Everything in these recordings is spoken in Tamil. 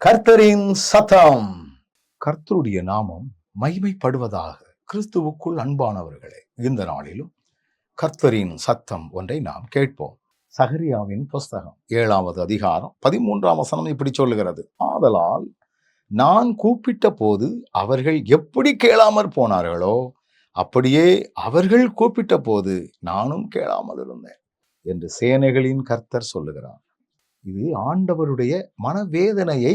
கர்த்தரின் சத்தம். கர்த்தருடைய நாமம் மகிமைப்படுவதாக கிறிஸ்துவுக்குள் அன்பானவர்களே இந்த நாளிலும் கர்த்தரின் சத்தம் ஒன்றை நாம் கேட்போம். சஹரியாவின் புஸ்தகம் ஏழாவது அதிகாரம் பதிமூன்றாம் வசனம் இப்படி சொல்லுகிறது. ஆதலால் நான் கூப்பிட்ட போது அவர்கள் எப்படி கேளாமற் போனார்களோ அப்படியே அவர்கள் கூப்பிட்ட போது நானும் கேளாமல் இருந்தேன் என்று சேனைகளின் கர்த்தர் சொல்லுகிறார். இது ஆண்டவருடைய மனவேதனையை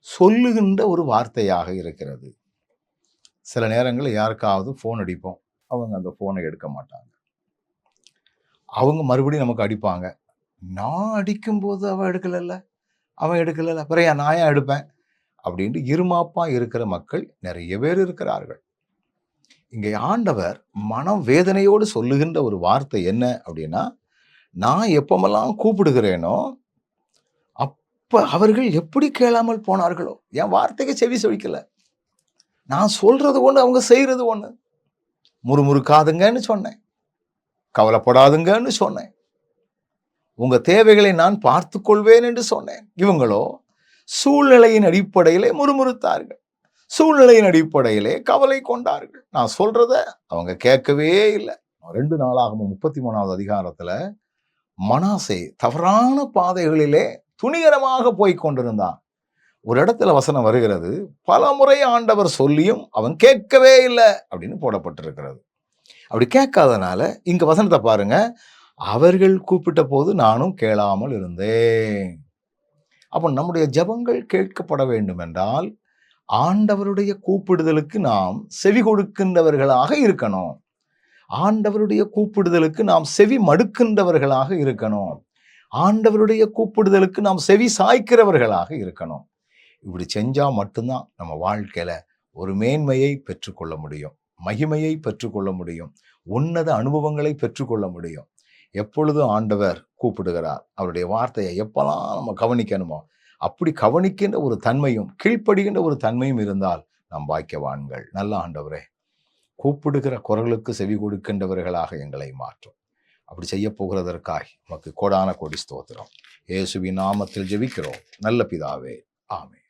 சொல்லுகின்ற ஒரு வார்த்தையாக இருக்கிறது. சில நேரங்களில் யாருக்காவது ஃபோன் அடிப்போம். அவங்க அந்த ஃபோனை எடுக்க மாட்டாங்க. அவங்க மறுபடியும் நமக்கு அடிப்பாங்க. நான் அடிக்கும்போது அவன் எடுக்கலைல்ல? அவன் எடுக்கலைல்ல? பிறையா நான் ஏன் எடுப்பேன்? அப்படின்ட்டு இருமாப்பாக இருக்கிற மக்கள் நிறைய பேர் இருக்கிறார்கள். இங்கே ஆண்டவர் மனம் வேதனையோடு சொல்லுகின்ற ஒரு வார்த்தை என்ன அப்படின்னா நான் எப்பமெல்லாம் கூப்பிடுகிறேனோ இப்போ அவர்கள் எப்படி கேளாமல் போனார்களோ? என் வார்த்தைக்கு செவி செவிக்கல. நான் சொல்றது ஒன்று அவங்க செய்கிறது ஒன்று முறுமுறுக்காதுங்கன்னு சொன்னேன். கவலைப்படாதுங்கன்னு சொன்னேன். உங்கள் தேவைகளை நான் பார்த்து கொள்வேன் என்று சொன்னேன். இவங்களோ சூழ்நிலையின் அடிப்படையிலே முறுமுறுத்தார்கள். சூழ்நிலையின் அடிப்படையிலே கவலை கொண்டார்கள். நான் சொல்றத அவங்க கேட்கவே இல்லை. ரெண்டு நாளாகவும் முப்பத்தி மூணாவது அதிகாரத்தில் மனாசே தவறான பாதைகளிலே துணிகரமாக போய் கொண்டிருந்தான். ஒரு இடத்துல வசனம் வருகிறது பல முறை ஆண்டவர் சொல்லியும் அவன் கேட்கவே இல்லை அப்படின்னு போடப்பட்டிருக்கிறது. அப்படி கேட்காதனால இங்க வசனத்தை பாருங்க அவர்கள் கூப்பிட்ட போது நானும் கேளாமல் இருந்தேன். அப்போ நம்முடைய ஜெபங்கள் கேட்கப்பட வேண்டும் என்றால் ஆண்டவருடைய கூப்பிடுதலுக்கு நாம் செவி கொடுக்கின்றவர்களாக இருக்கணும். ஆண்டவருடைய கூப்பிடுதலுக்கு நாம் செவி மடுக்கின்றவர்களாக இருக்கணும். ஆண்டவருடைய கூப்பிடுதலுக்கு நாம் செவி சாய்க்கிறவர்களாக இருக்கணும். இப்படி செஞ்சா மட்டும்தான் நம்ம வாழ்க்கையில ஒரு மேன்மையை பெற்றுக்கொள்ள முடியும். மகிமையை பெற்றுக்கொள்ள முடியும். உன்னத அனுபவங்களை பெற்றுக்கொள்ள முடியும். எப்பொழுதும் ஆண்டவர் கூப்பிடுகிறார்? அவருடைய வார்த்தையை எப்பெல்லாம் நம்ம கவனிக்கணுமோ அப்படி கவனிக்கின்ற ஒரு தன்மையும் கீழ்ப்படுகின்ற ஒரு தன்மையும் இருந்தால் நாம் பாக்கியவான்கள். நல்ல ஆண்டவரே கூப்பிடுகிற குரலுக்கு செவி கொடுக்கின்றவர்களாக எங்களை மாற்றும். அப்படி செய்ய போகிறதற்காக நமக்கு கோடான கோடி ஸ்தோத்திரம். இயேசுவின் நாமத்தில் ஜெபிக்கிறோம். நல்ல பிதாவே. ஆமே